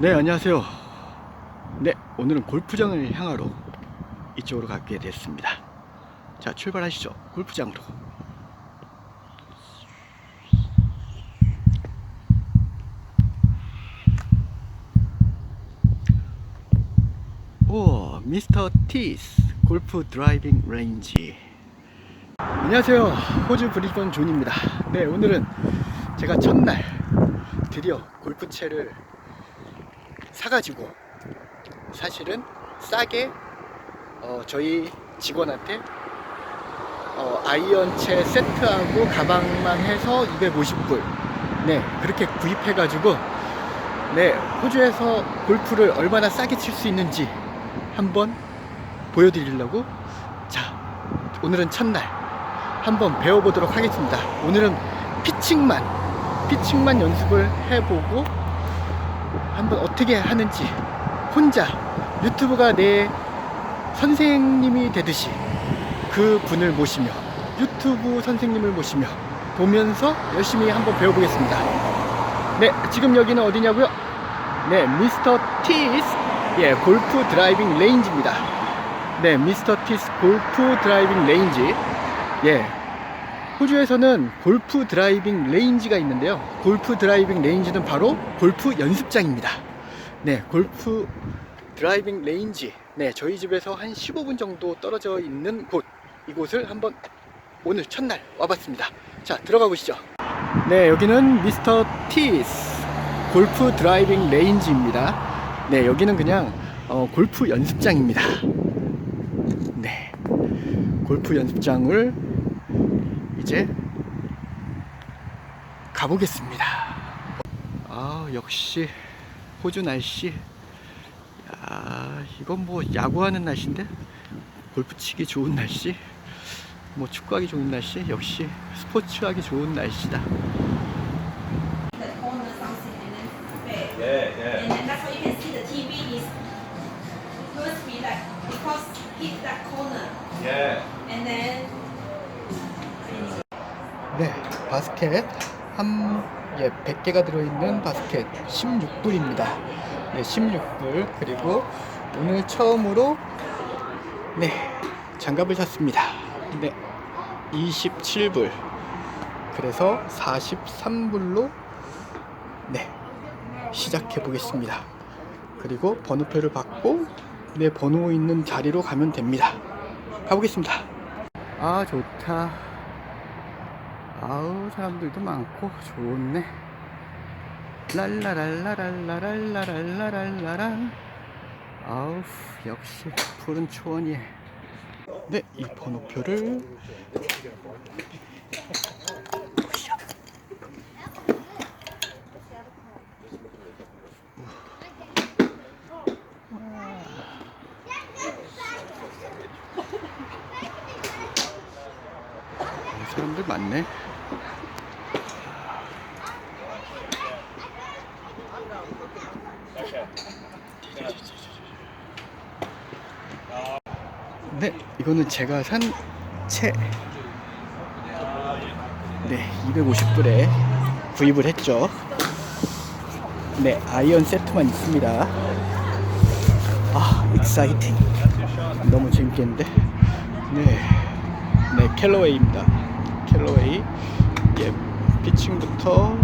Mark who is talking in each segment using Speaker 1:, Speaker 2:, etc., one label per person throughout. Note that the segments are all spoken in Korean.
Speaker 1: 네, 안녕하세요. 네, 오늘은 골프장을 향하러 이쪽으로 가게 됐습니다. 자, 출발하시죠. 골프장으로. 오, 미스터 티스 골프 드라이빙 레인지. 안녕하세요. 호주 브리즈번 존입니다. 네, 오늘은 제가 첫날 드디어 골프채를 사가지고 사실은 싸게 어, 저희 직원한테 어, 아이언채 세트하고 가방만 해서 250불. 네 그렇게 구입해가지고 네 호주에서 골프를 얼마나 싸게 칠 수 있는지 한번 보여드리려고 자 오늘은 첫날 한번 배워보도록 하겠습니다. 오늘은 피칭만 피칭만 연습을 해보고 한번 어떻게 하는지 혼자 유튜브가 내 선생님이 되듯이 그 분을 모시며 유튜브 선생님을 모시며 보면서 열심히 한번 배워보겠습니다. 네, 지금 여기는 어디냐고요? 네, 미스터 티스 예, 골프 드라이빙 레인지입니다. 네, 미스터 티스 골프 드라이빙 레인지. 예, 호주에서는 골프 드라이빙 레인지가 있는데요. 골프 드라이빙 레인지는 바로 골프 연습장입니다. 네, 골프 드라이빙 레인지. 네, 저희 집에서 한 15분 정도 떨어져 있는 곳. 이곳을 한번 오늘 첫날 와봤습니다. 자, 들어가 보시죠. 네, 여기는 미스터 티스 골프 드라이빙 레인지입니다. 네, 여기는 그냥 어, 골프 연습장입니다. 네, 골프 연습장을 이제 가보겠습니다. 아 역시 호주 날씨. 야 이건 뭐 야구하는 날씨인데 골프 치기 좋은 날씨. 뭐 축구하기 좋은 날씨. 역시 스포츠하기 좋은 날씨다. 네, 바스켓 한 예, 100개가 들어있는 바스켓 16불입니다. 네, 16불. 그리고 오늘 처음으로 네, 장갑을 샀습니다. 네, 27불. 그래서 43불로 네, 시작해 보겠습니다. 그리고 번호표를 받고 내 번호 있는 자리로 가면 됩니다. 가보겠습니다. 아, 좋다. 아우 사람들도 많고. 좋네. 랄라랄라랄라랄라랄라랄라라. 아우 역시 푸른 초원이에 네이 번호표를. 사람들 많네 네, 이거는 제가 산 채. 네, 250불에 구입을 했죠. 네, 아이언 세트만 있습니다. 아, 익사이팅. 너무 재밌겠는데? 네, 네, 캘러웨이입니다. 캘러웨이. 예, 피칭부터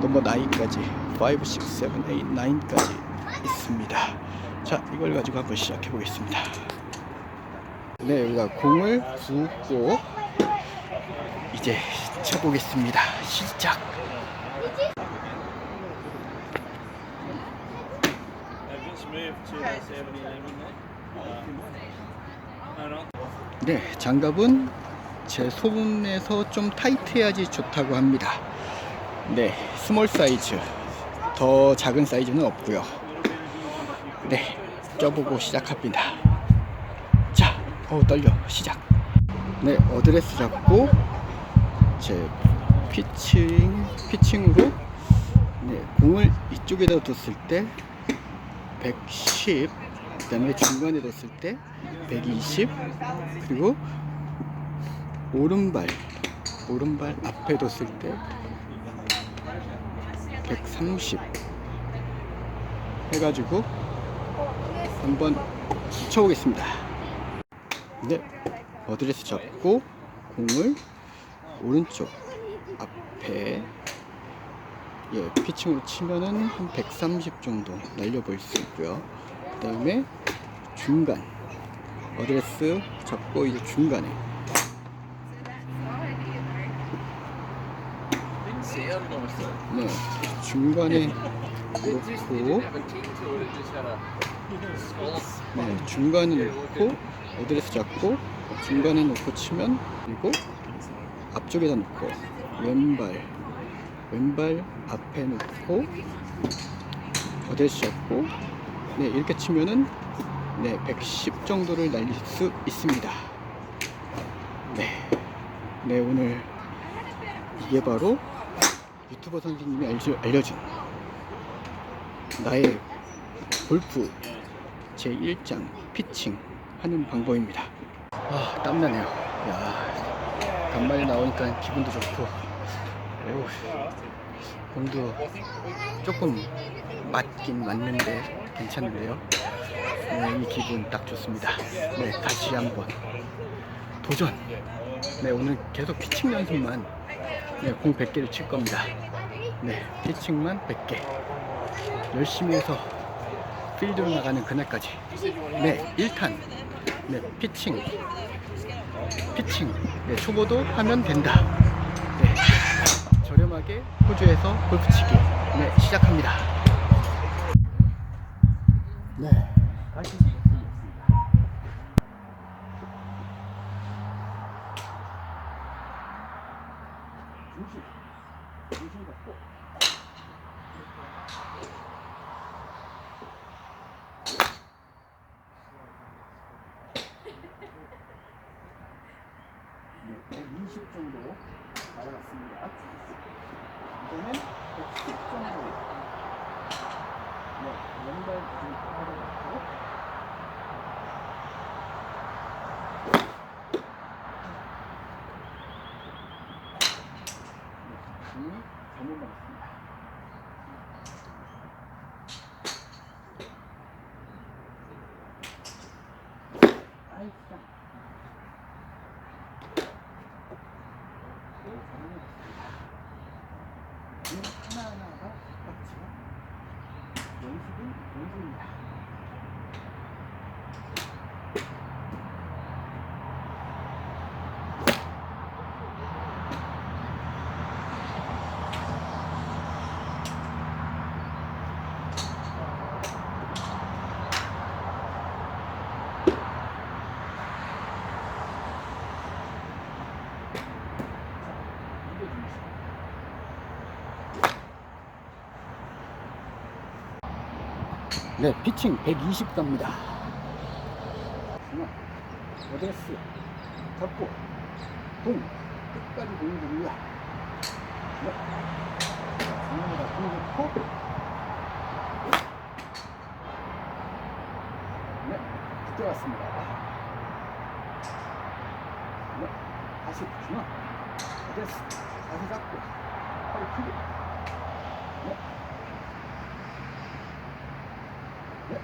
Speaker 1: 넘버 9까지 5, 6, 7, 8, 9까지 있습니다. 자, 이걸 가지고 한번 시작해 보겠습니다. 네, 여기가 공을 붓고 이제 쳐보겠습니다. 시작.
Speaker 2: Vince moved to the 7-Eleven there. Hold on.
Speaker 1: 네, 장갑은 제 소문에서 좀 타이트해야지 좋다고 합니다. 네, 스몰 사이즈. 더 작은 사이즈는 없고요. 네, 껴보고 시작합니다. 자, 어우 떨려. 시작. 네, 어드레스 잡고 제 피칭 피칭으로 네, 공을 이쪽에다 뒀을 때 110, 그 다음에 중간에 뒀을 때 120, 그리고 오른발 오른발 앞에 뒀을 때 130, 해가지고 한번 쳐보겠습니다. 네, 어드레스 잡고 공을 오른쪽 앞에 예, 피칭으로 치면은 한 130 정도 날려볼 수 있고요. 그 다음에 중간 어드레스 잡고 이제 중간에. 네 중간에 놓고 네 중간에 놓고 어드레스 잡고 중간에 놓고 치면 그리고 앞쪽에다 놓고 왼발 왼발 앞에 놓고 어드레스 잡고 네 이렇게 치면은 네 110 정도를 날릴 수 있습니다. 네, 네 오늘 이게 바로 유튜버 선생님이 알려, 알려준 나의 골프 제1장 피칭 하는 방법입니다. 아, 땀나네요. 야, 간만에 나오니까 기분도 좋고, 오, 공도 조금 맞긴 맞는데 괜찮은데요. 네, 이 기분 딱 좋습니다. 네, 다시 한번 도전. 네, 오늘 계속 피칭 연습만 네, 공 100개를 칠 겁니다. 네, 피칭만 100개. 열심히 해서 필드로 나가는 그날까지. 네, 1탄. 네, 피칭. 피칭. 네, 초보도 하면 된다. 네, 저렴하게 호주에서 골프 치기. 네, 시작합니다. 네, 다시. 중심. 중심 잡고. 네, 120 정도 날아갔습니다. 이제는 110 정도. 네, 왼발 좀 하고 네, 잘못 맞았습니다. 아이씨. 하나하나가 똑같지만 연습은 연습입니다. 네, 피칭 120 갑니다. 중앙, 어드레스, 잡고, 공, 끝까지 공을 들이야. 네. 중앙에다 공 넣고, 네, 붙게 왔습니다. 네, 다시 중앙, 어드레스, 다시 잡고, 팔 크게. 네. 네.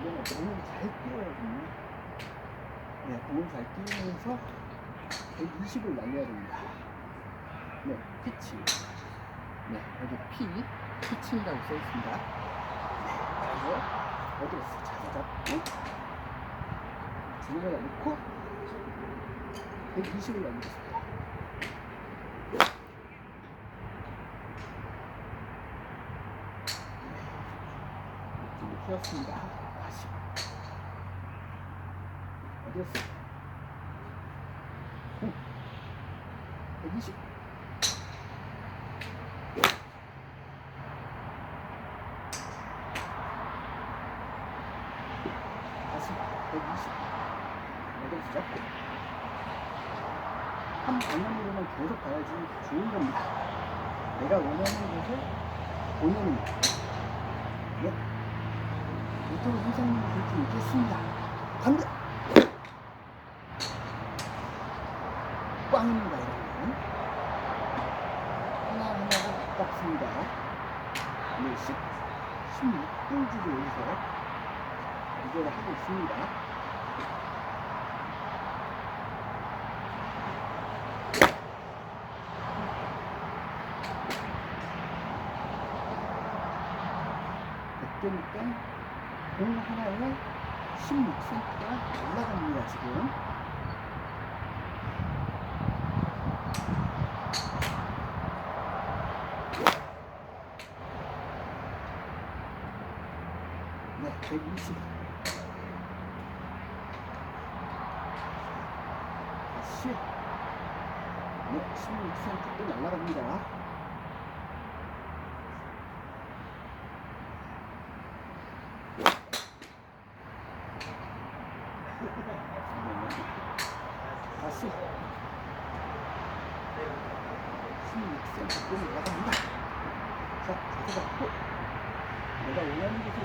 Speaker 1: 이거는 공을 잘 띄워야거든요. 네, 공을 잘 띄우면서 120을 날려야 됩니다. 네, 피치. 네, 여기 P, 피칭이라고 써 있습니다. 네, 그래서 어드레스 잘 잡고, 중간에 놓고, 120을 날리겠습니다. 이렇게 피었습니다. 다시. 어디였어? 오. 120. 다시 120. 어디서 잡고. 한 방향으로만 계속 가야지 좋은 겁니다. 내가 원하는 곳에 보내는 거. 네. 유튜브 선생님이 그렇게 있겠습니다. 간다! 꽝입니다, 여러분. 하나하나가 아깝습니다. 네, 10, 16분 주고 여기서 이걸 하고 있습니다. 그때니까 공 하나에 16cm가 올라갑니다, 지금. 네, 120. 다시. 네, 16cm 또 날아갑니다. 다시. 16cm 또 날아갑니다. 자, 자세 잡고. 내가 원하는 네.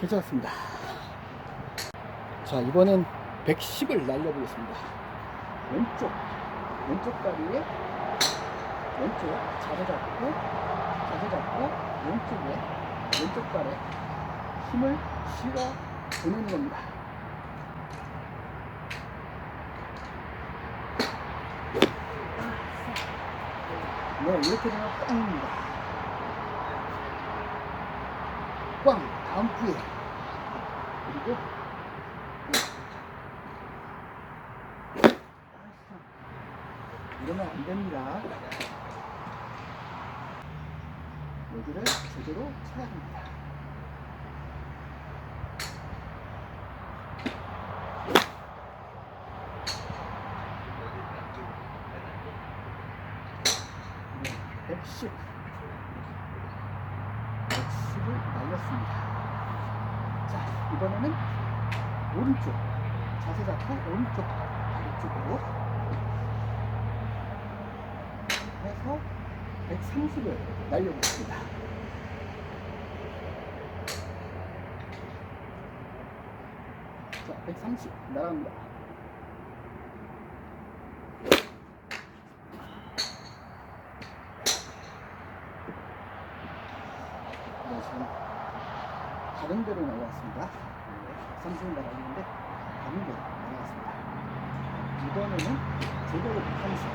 Speaker 1: 괜찮았습니다. 자, 이번엔 110을 날려보겠습니다. 왼쪽, 왼쪽 다리에 왼쪽 자세 잡고, 자세 잡고, 왼쪽에 왼쪽 발에 힘을 실어 보내는 겁니다. 네, 이렇게 되면 꽝입니다. 꽝, 다음 부에. 그리고, 이러면 안 됩니다. 여기를 제대로 쳐야 됩니다. 네, 110. 110을 날렸습니다. 자, 이번에는 오른쪽. 자세 잡고 오른쪽 다리 쪽으로 해서 130을 날려보겠습니다. 자, 130 날아갑니다. 네, 지금 다른 데로 날아왔습니다. 네, 130을 날아갔는데 다른 데로 날아갔습니다. 이번에는 제대로 130.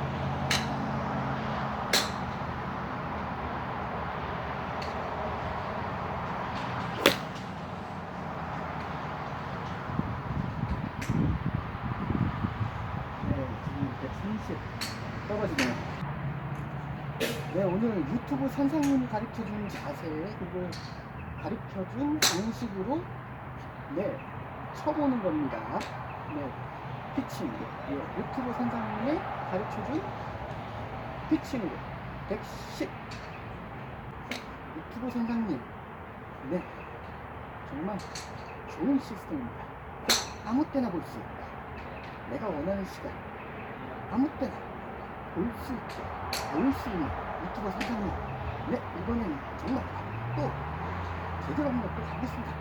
Speaker 1: 네, 지금 130 떨어지네요. 네, 오늘 유튜브 선생님이 가르쳐준 자세, 그걸 가르쳐준 방식으로, 네, 쳐보는 겁니다. 네, 피칭. 네, 유튜브 선생님이 가르쳐준 피칭으로 110. 유튜브 선생님, 네, 정말 좋은 시스템입니다. 아무 때나 볼 수 있다. 내가 원하는 시간 아무 때나 볼 수 있게 배울 수 있는 유튜버 선생님 네 이번엔 정말 또 제대로 한번 또 가겠습니다.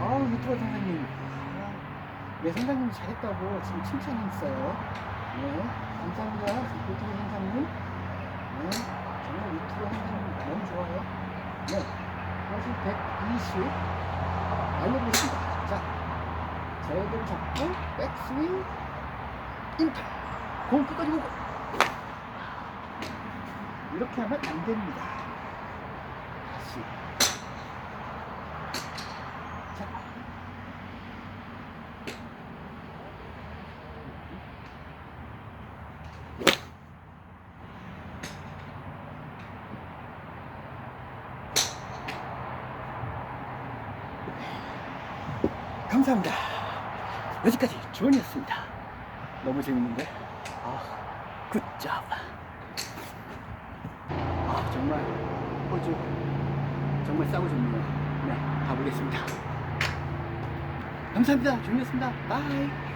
Speaker 1: 아 유튜버 선생님. 아, 네 선생님 잘했다고 지금 칭찬했어요. 네 감사합니다. 유튜버 선생님. 네 정말 유튜버 선생님 너무 좋아요. 네 다시 120 알려보겠습니다. 자, 제대로 잡고 백스윙 이렇게 공 끝까지 보고 이렇게 하면 안 됩니다. 다시 자 감사합니다. 여기까지 조언이었습니다. 너무 재밌는데? 아, 굿잡. 아, 정말 호주 정말 싸고 좋네요. 네, 가보겠습니다. 감사합니다. 조언이었습니다. 바이.